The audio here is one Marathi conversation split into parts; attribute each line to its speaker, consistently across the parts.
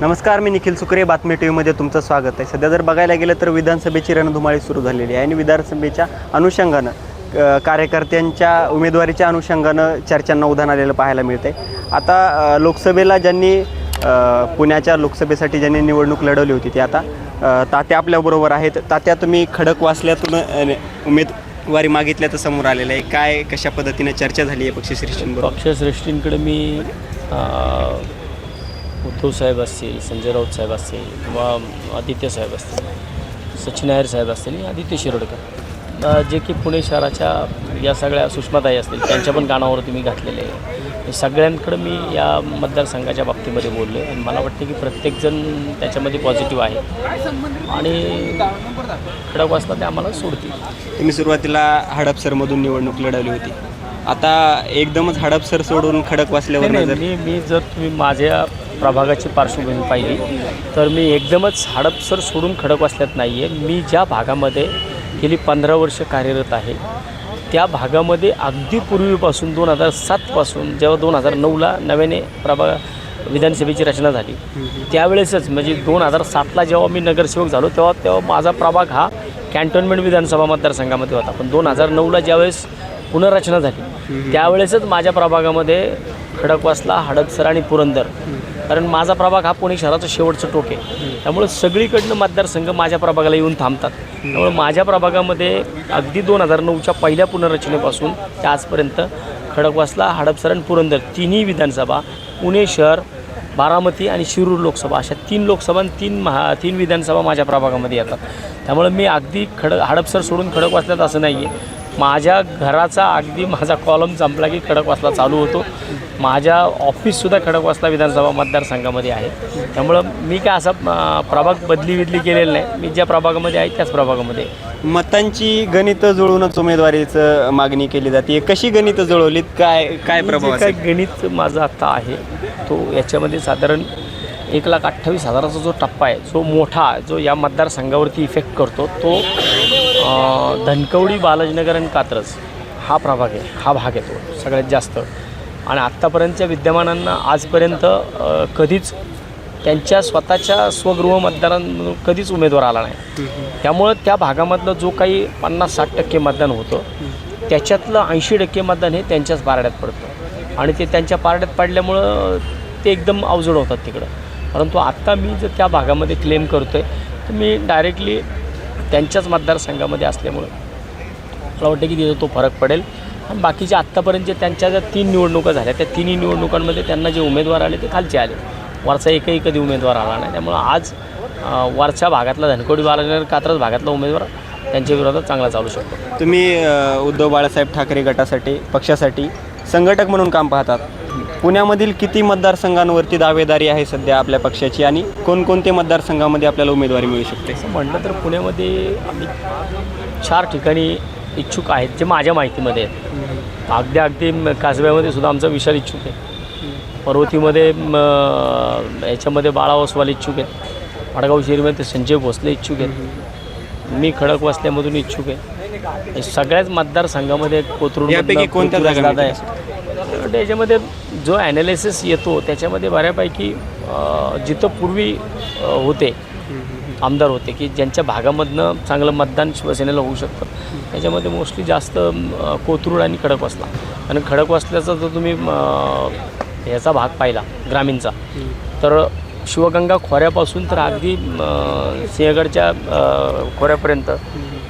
Speaker 1: नमस्कार मी निखिल सुकरे बातमी टी व्हीमध्ये तुमचं स्वागत आहे. सध्या जर बघायला गेलं तर विधानसभेची रणधुमाळी सुरू झालेली आहे आणि विधानसभेच्या अनुषंगानं कार्यकर्त्यांच्या उमेदवारीच्या अनुषंगानं चर्चांना उधाण आलेलं पाहायला मिळते आता लोकसभेला ज्यांनी पुण्याच्या लोकसभेसाठी ज्यांनी निवडणूक लढवली होती ती आता तात्या आपल्याबरोबर आहेत. तात्या तुम्ही खडक वाचल्यातून उमेदवारी मागितल्या तर समोर आलेलं आहे. काय कशा पद्धतीने चर्चा झाली आहे पक्षश्रेष्ठींबरोबर?
Speaker 2: पक्षश्रेष्ठींकडे मी उद्धव साहेब असतील संजय राऊत साहेब असतील किंवा आदित्य साहेब असतील सचिन नायर साहेब असतील आणि आदित्य शिरोडकर. जे की पुणे शहराच्या या सगळ्या सुषमाताई असतील त्यांच्या पण कानावरती मी घातलेले आहे. सगळ्यांकडं मी या मतदारसंघाच्या बाबतीमध्ये बोललो आहे आणि मला वाटतं की प्रत्येकजण त्याच्यामध्ये पॉझिटिव्ह आहे. आणि खडकवासला ते आम्हाला सोडतील.
Speaker 1: तुम्ही सुरुवातीला हडपसरमधून निवडणूक लढवली होती. आता एकदमच हडपसर सोडून खडक वाचल्यावर
Speaker 2: मी मी जर तुम्ही माझ्या प्रभागाची पार्श्वभूमी पाहिली. तर मी एकदमच हडपसर सोडून खडक वाचल्यात नाही आहे मी ज्या भागामध्ये गेली पंधरा वर्ष कार्यरत आहे त्या भागामध्ये अगदी पूर्वीपासून दोन हजार सातपासून जेव्हा दोन हजार नऊला नव्याने प्रभा विधानसभेची रचना झाली त्यावेळेसच म्हणजे दोन हजार सातला जेव्हा मी नगरसेवक झालो तेव्हा तेव्हा माझा प्रभाग हा कॅन्टोन्मेंट विधानसभा मतदारसंघामध्ये होता. पण दोन हजार नऊला ज्यावेळेस पुनर्रचना झाली त्यावेळेसच माझ्या प्रभागामध्ये खडकवासला हडपसर आणि पुरंदर. कारण माझा प्रभाग हा पुणे शहराचं शेवटचं टोक आहे. त्यामुळे सगळीकडनं मतदारसंघ माझ्या प्रभागाला येऊन थांबतात. त्यामुळे माझ्या प्रभागामध्ये अगदी दोन हजार नऊच्या पहिल्या पुनर्रचनेपासून ते आजपर्यंत खडकवासला हडपसर आणि पुरंदर तिन्ही विधानसभा पुणे शहर बारामती आणि शिरूर लोकसभा अशा तीन लोकसभा आणि तीन महा तीन विधानसभा माझ्या प्रभागामध्ये येतात. त्यामुळे मी अगदी खड हडपसर सोडून खडकवासल्यात असं नाही आहे माझ्या घराचा अगदी माझा कॉलम संपला की खडकवासला चालू होतो. माझ्या ऑफिससुद्धा खडकवासला विधानसभा मतदारसंघामध्ये आहे. त्यामुळं मी काय असा प्रभाग बदली बिदली केलेला नाही. मी ज्या प्रभागामध्ये आहे त्याच प्रभागामध्ये.
Speaker 1: मतांची गणितं जुळवूनच उमेदवारीचं मागणी केली जाते. कशी गणितं जुळवलीत? काय काय प्रभाव
Speaker 2: काय? गणित माझं आता आहे तो याच्यामध्ये साधारण एक लाख अठ्ठावीस हजाराचा जो टप्पा आहे जो मोठा जो या मतदारसंघावरती इफेक्ट करतो तो धनकवडी बालाजीनगर आणि कात्रज हा प्रभाग आहे हा भाग येतो सगळ्यात जास्त. आणि आत्तापर्यंतच्या विद्यमानांना आजपर्यंत कधीच त्यांच्या स्वतःच्या स्वगृह मतदारांमधून कधीच उमेदवार आला नाही. त्यामुळं त्या भागामधलं जो काही पन्नास साठ टक्के मतदान होतं त्याच्यातलं ऐंशी टक्के मतदान हे त्यांच्याच पारड्यात पडतं. आणि ते त्यांच्या पारड्यात पडल्यामुळं ते एकदम अवजड होतात तिकडं. परंतु आत्ता मी जर त्या भागामध्ये क्लेम करतो आहे तर मी डायरेक्टली त्यांच्याच मतदारसंघामध्ये असल्यामुळं मला वाटतं की तिथं तो फरक पडेल. आणि बाकीच्या जे त्यांच्या ज्या तीन निवडणुका झाल्या त्या तिन्ही निवडणुकांमध्ये त्यांना जे उमेदवार आले ते खालचे आले. वारसा एकही कधी उमेदवार आला नाही. त्यामुळं आज वारसा भागातला धनकोडी बालाजीनगर कात्रज भागातला उमेदवार त्यांच्या विरोधात चांगला चालू शकतो.
Speaker 1: तुम्ही उद्धव बाळासाहेब ठाकरे गटासाठी पक्षासाठी संघटक म्हणून काम पाहतात. पुण्यामधील किती मतदारसंघांवरती दावेदारी आहे सध्या आपल्या पक्षाची आणि कोणकोणते मतदारसंघामध्ये आपल्याला उमेदवारी मिळू शकते?
Speaker 2: असं म्हटलं तर पुण्यामध्ये आम्ही चार ठिकाणी इच्छुक आहेत जे माझ्या माहितीमध्ये आहेत. अगदी अगदी कासब्यामध्ये सुद्धा आमचा विशाल इच्छुक आहे. पर्वतीमध्ये याच्यामध्ये बाळा ओसवाल इच्छुक आहेत. वडगाव शिरीमध्ये संजय भोसले इच्छुक आहेत. मी खडकवासल्यामधून इच्छुक आहे. सगळ्याच मतदारसंघामध्ये कोथरूड
Speaker 1: कोणत्या जागा
Speaker 2: दादा आहे याच्यामध्ये जो ॲनालिसिस येतो त्याच्यामध्ये बऱ्यापैकी जिथं पूर्वी होते आमदार होते की ज्यांच्या भागामधनं चांगलं मतदान शिवसेनेला होऊ शकतं. त्याच्यामध्ये मोस्टली जास्त कोथरूड आणि खडकवासला आणि खडकवासल्याचा जर तुम्ही ह्याचा भाग पाहिला ग्रामीणचा तर शिवगंगा खोऱ्यापासून तर अगदी सिंहगडच्या खोऱ्यापर्यंत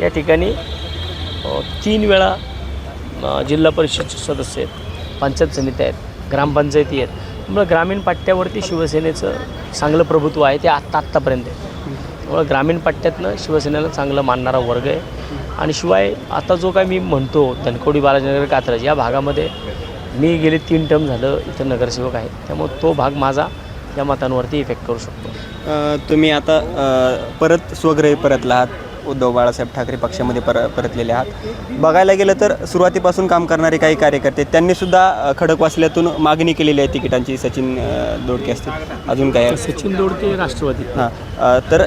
Speaker 2: या ठिकाणी तीन वेळा जिल्हा परिषदचे सदस्य आहेत. पंचायत समित्या आहेत ग्रामपंचायती आहेत. त्यामुळे ग्रामीण पट्ट्यावरती शिवसेनेचं चांगलं प्रभुत्व आहे ते आत्ता आत्तापर्यंत आहे. त्यामुळे ग्रामीण पट्ट्यातनं शिवसेनेला चांगलं मानणारा वर्ग आहे. आणि शिवाय आता जो काय मी म्हणतो धनकोडी बालाजीनगर कात्रज या भागामध्ये मी गेले तीन टर्म झालं इथं नगरसेवक आहे. त्यामुळे तो भाग माझा या मतांवरती इफेक्ट करू शकतो.
Speaker 1: तुम्ही आता परत स्वग्रही परतला आहात उद्धव बाळासाहेब ठाकरे पक्षामध्ये पर परतलेले आहात. बघायला गेलं तर सुरुवातीपासून काम करणारे काही कार्यकर्ते त्यांनी सुद्धा अ, खडकवासल्यातून मागणी केलेली आहे तिकिटांची. सचिन दोडके असतील. अजून काय आहे?
Speaker 2: सचिन दोडके राष्ट्रवादी.
Speaker 1: हां. तर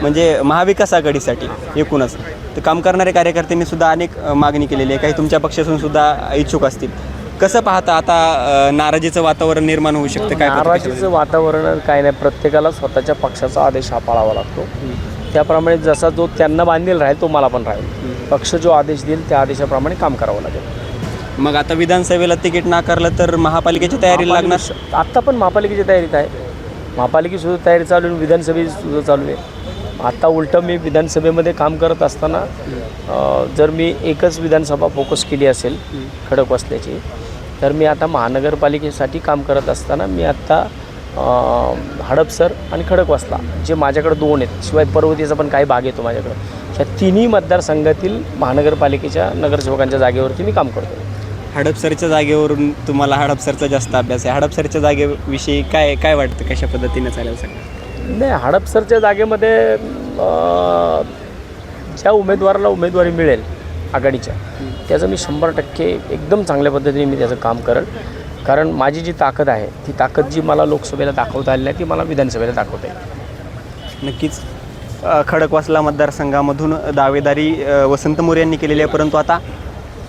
Speaker 1: म्हणजे महाविकास आघाडीसाठी एकूणच. तर काम करणारे कार्यकर्त्यांनी सुद्धा अनेक मागणी केलेली आहे. काही तुमच्या पक्षातून सुद्धा इच्छुक असतील. कसं पाहता आता नाराजीचं वातावरण निर्माण होऊ शकतं? काय?
Speaker 2: नाराजीचं वातावरण काय नाही. प्रत्येकाला स्वतःच्या पक्षाचा आदेश हा पाळावा लागतो त्याप्रमाणे जसा जो त्यांना बांधील राहील तो मला पण राहील. पक्ष जो आदेश देईल त्या आदेशाप्रमाणे काम करावं लागेल.
Speaker 1: मग आता विधानसभेला तिकीट नाकारलं तर महापालिकेची तयारी लागणार?
Speaker 2: आत्ता पण महापालिकेची तयारीत आहे. महापालिकेची सुद्धा तयारी चालू आहे विधानसभेची सुद्धा चालू आहे. आता उलटं मी विधानसभेमध्ये काम करत असताना जर मी एकच विधानसभा फोकस केली असेल खडकवासल्याची तर मी आता महानगरपालिकेसाठी काम करत असताना मी आत्ता हडपसर आणि खडकवासला जे माझ्याकडे दोन आहेत. शिवाय पर्वतीचा पण काही भाग येतो माझ्याकडं. ह्या तिन्ही मतदारसंघातील महानगरपालिकेच्या नगरसेवकांच्या जागेवरती मी काम करतो.
Speaker 1: हडपसरच्या जागेवरून तुम्हाला हडपसरचा जास्त अभ्यास आहे. हडपसरच्या जागेविषयी काय काय वाटतं? कशा पद्धतीने चालेल सगळं
Speaker 2: नाही हडपसरच्या जागेमध्ये ज्या उमेदवाराला उमेदवारी मिळेल आघाडीच्या त्याचं मी शंभर टक्के एकदम चांगल्या पद्धतीने मी त्याचं काम करेन कारण माझी जी ताकद आहे ती ताकद जी मला लोकसभेला दाखवता आली नाही ती मला विधानसभेला दाखवता येईल.
Speaker 1: नक्कीच. खडकवासला मतदारसंघामधून दावेदारी वसंत मोरे यांनी केलेली आहे परंतु आता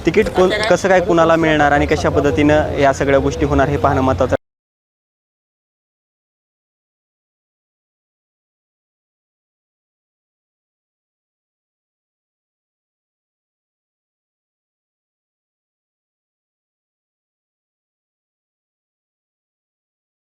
Speaker 1: तिकीट कोण कसं काय कुणाला मिळणार आणि कशा पद्धतीनं या सगळ्या गोष्टी होणार हे पाहणं महत्त्वाचं